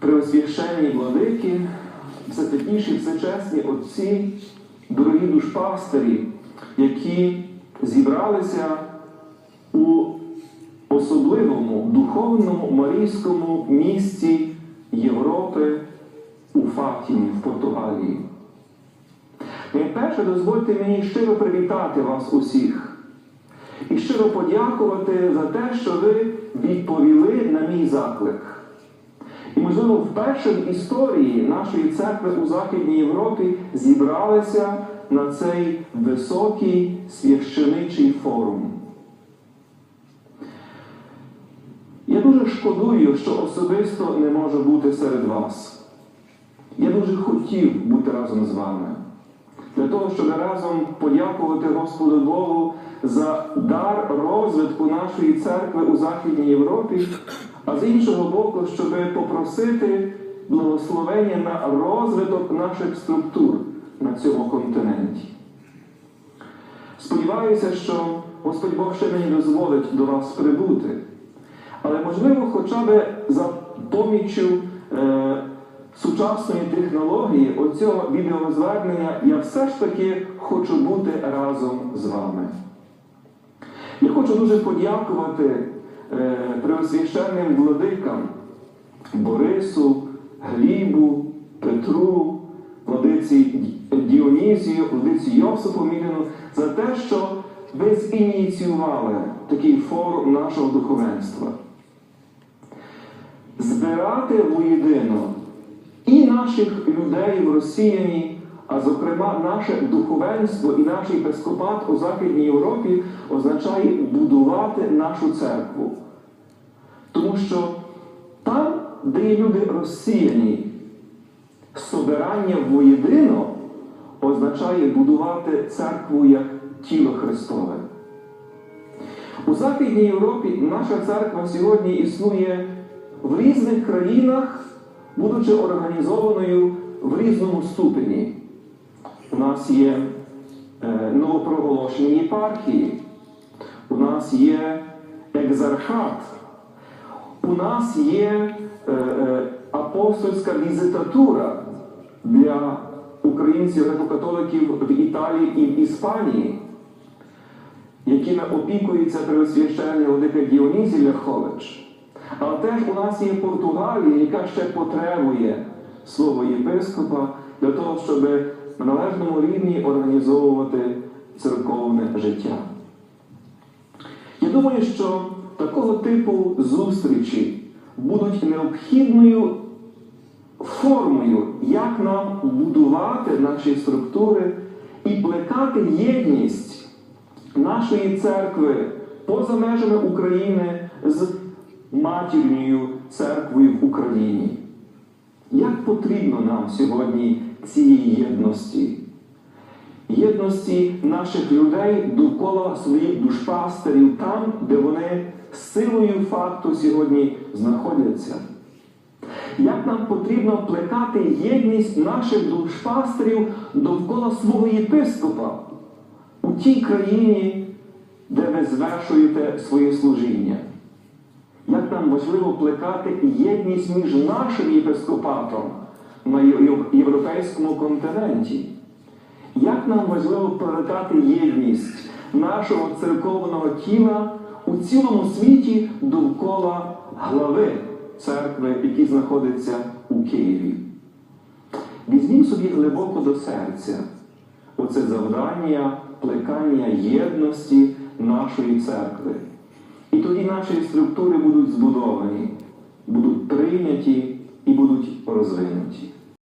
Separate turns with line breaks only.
преосвященні владики, всесвятіші, всечесні отці, дорогі душпастері, які зібралися у особливому духовному марійському місті Європи у Фатімі в Португалії. Найперше дозвольте мені щиро привітати вас усіх і щиро подякувати за те, що ви відповіли на мій заклик. Можливо, вперше в історії нашої церкви у Західній Європі зібралися на цей високий священичий форум. Я дуже шкодую, що особисто не можу бути серед вас. Я дуже хотів бути разом з вами, для того, щоб разом подякувати Господу Богу за дар розвитку нашої церкви у Західній Європі, а з іншого боку, щоб попросити благословення на розвиток наших структур на цьому континенті. Сподіваюся, що Господь Бог ще мені дозволить до вас прибути. Але можливо, хоча б за поміччю е, сучасної технології оцього відеозвернення я все ж таки хочу бути разом з вами. Я хочу дуже подякувати е, преосвященним владикам Борису, Глібу, Петру, владиці Діонізію, владиці Йосипу Міліну за те, що ви зініціювали такий форум нашого духовенства. Збирати воєдино наших людей в Росіяні, а зокрема наше духовенство і наш єпископат у Західній Європі означає будувати нашу церкву. Тому що там, де є люди розсіяні, собирання воєдино означає будувати церкву як тіло Христове. У Західній Європі наша церква сьогодні існує в різних країнах, будучи організованою в різному ступені. У нас є е, новопроголошені єпархії, у нас є екзархат, у нас є е, е, апостольська візитатура для українців греко-католиків в Італії і в Іспанії, якими опікується Преосвященний Владика Діонізій Ляхович. Але теж у нас є Португалія, яка ще потребує свого єпископа для того, щоб на належному рівні організовувати церковне життя. Я думаю, що такого типу зустрічі будуть необхідною формою, як нам будувати наші структури і плекати єдність нашої церкви поза межами України з матірньою церквою в Україні. Як потрібно нам сьогодні цієї єдності? Єдності наших людей довкола своїх душпастерів там, де вони силою факту сьогодні знаходяться. Як нам потрібно плекати єдність наших душпастерів довкола свого єпископа у тій країні, де ви звершуєте своє служіння? Як нам важливо плекати єдність між нашим єпископатом на європейському континенті? Як нам важливо плекати єдність нашого церковного тіла у цілому світі довкола глави церкви, який знаходиться у Києві? Візьміть собі глибоко до серця оце завдання плекання єдності нашої церкви. Тоді наші структури будуть збудовані, будуть прийняті і будуть розвинуті.